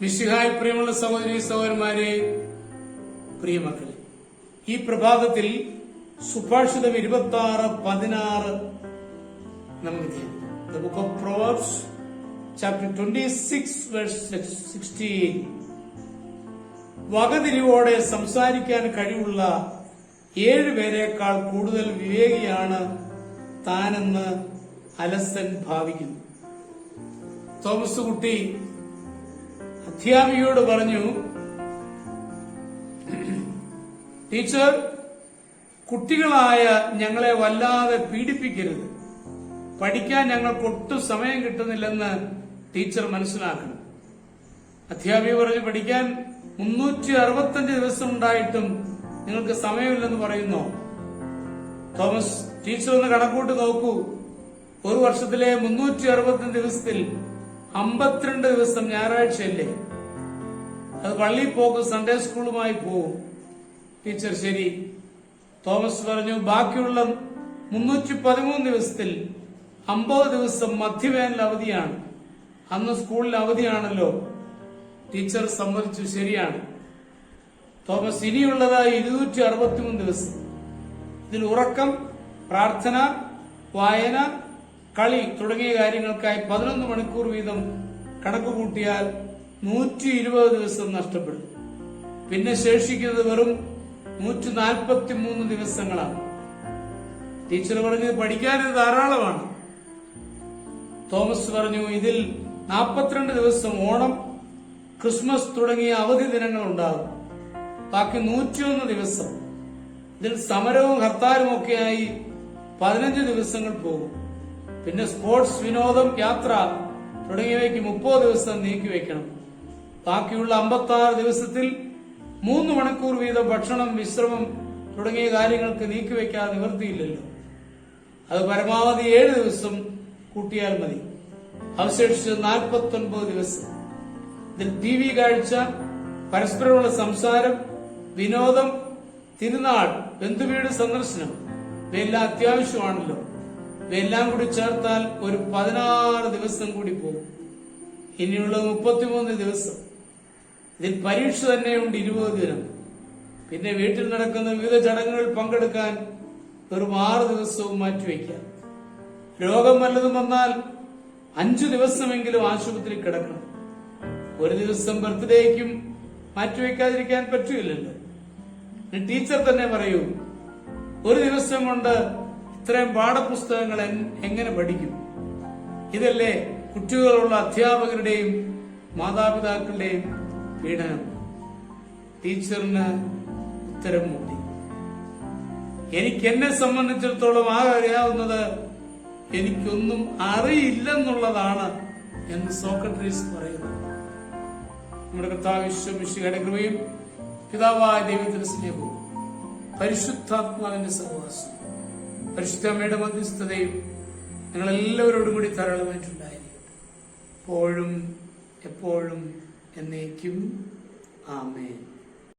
മിശിഹായ് പ്രിയമുള്ള സഹോദരി സഹോദരന്മാരെ പ്രിയമക്കളെ ഈ പ്രഭാതത്തിൽ സുഭാഷിതം ഇരുപത്തി ആറ് പതിനാറ് നമുക്ക് ധ്യാനിക്കാം The book of Proverbs, chapter 26, verse 16. വകതിരിവോടെ സംസാരിക്കാൻ കഴിവുള്ള ഏഴുപേരെക്കാൾ കൂടുതൽ വിവേകിയാണ് താനെന്ന് അലസൻ ഭാവിക്കുന്നു തോമസ് കുട്ടി അധ്യാപികയോട് പറഞ്ഞു ടീച്ചർ കുട്ടികളായ ഞങ്ങളെ വല്ലാതെ പീഡിപ്പിക്കരുത്. പഠിക്കാൻ ഞങ്ങൾക്ക് ഒട്ടും സമയം കിട്ടുന്നില്ലെന്ന് ടീച്ചർ മനസ്സിലാക്കണം. അധ്യാപിക പറഞ്ഞു പഠിക്കാൻ മുന്നൂറ്റി അറുപത്തഞ്ച് ദിവസം ഉണ്ടായിട്ടും നിങ്ങൾക്ക് സമയമില്ലെന്ന് പറയുന്നോ. തോമസ് ടീച്ചർ ഒന്ന് കണക്കൂട്ട് നോക്കൂ. ഒരു വർഷത്തിലെ മുന്നൂറ്റി അറുപത്തഞ്ച് ദിവസത്തിൽ അമ്പത്തിരണ്ട് ദിവസം ഞായറാഴ്ചയല്ലേ അത് പള്ളിയിൽ പോകും സൺഡേ സ്കൂളുമായി പോകും. ടീച്ചർ ശരി തോമസ് പറഞ്ഞു ബാക്കിയുള്ള മുന്നൂറ്റി പതിമൂന്ന് ദിവസത്തിൽ അമ്പത് ദിവസം മധ്യവേനൽ അവധിയാണ്. അന്ന് സ്കൂളിൽ അവധിയാണല്ലോ. ടീച്ചർ സമ്മതിച്ചു ശരിയാണ്. തോമസ് ഇനിയുള്ളത് ഇരുന്നൂറ്റി അറുപത്തിമൂന്ന് ദിവസം. ഇതിൽ ഉറക്കം പ്രാർത്ഥന വായന കളി തുടങ്ങിയ കാര്യങ്ങൾക്കായി പതിനൊന്ന് മണിക്കൂർ വീതം കണക്ക് കൂട്ടിയാൽ നൂറ്റി ഇരുപത് ദിവസം നഷ്ടപ്പെടും. പിന്നെ ശേഷിക്കുന്നത് വെറും നൂറ്റി നാൽപ്പത്തി മൂന്ന് ദിവസങ്ങളാണ്. ടീച്ചർ പറഞ്ഞത് പഠിക്കാൻ ധാരാളമാണ്. തോമസ് പറഞ്ഞു ഇതിൽ നാൽപ്പത്തിരണ്ട് ദിവസം ഓണം ക്രിസ്മസ് തുടങ്ങിയ അവധി ദിനങ്ങൾ ഉണ്ടാകും ബാക്കി നൂറ്റിയൊന്ന് ദിവസം. ഇതിൽ സമരവും ഹർത്താലും ഒക്കെയായി പതിനഞ്ച് ദിവസങ്ങൾ പോകും. പിന്നെ സ്പോർട്സ് വിനോദം യാത്ര തുടങ്ങിയവയ്ക്ക് മുപ്പത് ദിവസം നീക്കിവെക്കണം ബാക്കിയുള്ള അമ്പത്തി ആറ് ദിവസത്തിൽ മൂന്ന് മണിക്കൂർ വീതം ഭക്ഷണം വിശ്രമം തുടങ്ങിയ കാര്യങ്ങൾക്ക് നീക്കിവെക്കാൻ നിവൃത്തിയില്ലല്ലോ. അത് പരമാവധി ഏഴ് ദിവസം കൂട്ടിയാൽ മതി. അവശേഷിച്ച് നാൽപ്പത്തൊൻപത് ദിവസം. ഇതിൽ ടി വി കാഴ്ച പരസ്പരമുള്ള സംസാരം വിനോദം തിരുനാൾ ബന്ധുവീട് സന്ദർശനം ഇവയെല്ലാം അത്യാവശ്യമാണല്ലോ. ഇവയെല്ലാം കൂടി ചേർത്താൽ ഒരു പതിനാറ് ദിവസം കൂടി പോകും. ഇനിയുള്ളത് മുപ്പത്തിമൂന്ന് ദിവസം. ഇതിൽ പരീക്ഷ തന്നെയുണ്ട് ഇരുപത് ദിനം. പിന്നെ വീട്ടിൽ നടക്കുന്ന വിവിധ ചടങ്ങുകളിൽ പങ്കെടുക്കാൻ വെറും ആറ് ദിവസവും മാറ്റിവെക്കാം. രോഗം വല്ലതും വന്നാൽ അഞ്ചു ദിവസമെങ്കിലും ആശുപത്രി കിടക്കണം. ഒരു ദിവസം ബർത്ത്ഡേക്കും മാറ്റിവെക്കാതിരിക്കാൻ പറ്റൂലല്ലോ ടീച്ചർ തന്നെ പറയൂ ഒരു ദിവസം കൊണ്ട് ഇത്രയും പാഠപുസ്തകങ്ങൾ എങ്ങനെ പഠിക്കും? ഇതല്ലേ കുട്ടികളുള്ള അധ്യാപകരുടെയും മാതാപിതാക്കളുടെയും പീഡനം. ടീച്ചറിന് ഉത്തരം മൂടി എനിക്ക് എന്നെ സംബന്ധിച്ചിടത്തോളം ആകെ അറിയാവുന്നത് എനിക്കൊന്നും അറിയില്ലെന്നുള്ളതാണ് എന്ന് സോക്രട്ടീസ് പറയുന്നു. നമ്മുടെ കർത്താവ് വിശ്വമിഷിയുടെ കൃപയും പിതാവായ ദൈവത്തിന്റെ സ്നേഹവും പരിശുദ്ധാത്മാവിന്റെ സഹവാസം പരിശുദ്ധമ്മയുടെ മധ്യസ്ഥതയും ഞങ്ങളെല്ലാവരോടും കൂടി ധാരാളമായിട്ടുണ്ടായിരിക്കട്ടെ എപ്പോഴും എപ്പോഴും എന്നേക്കും. ആമേൻ.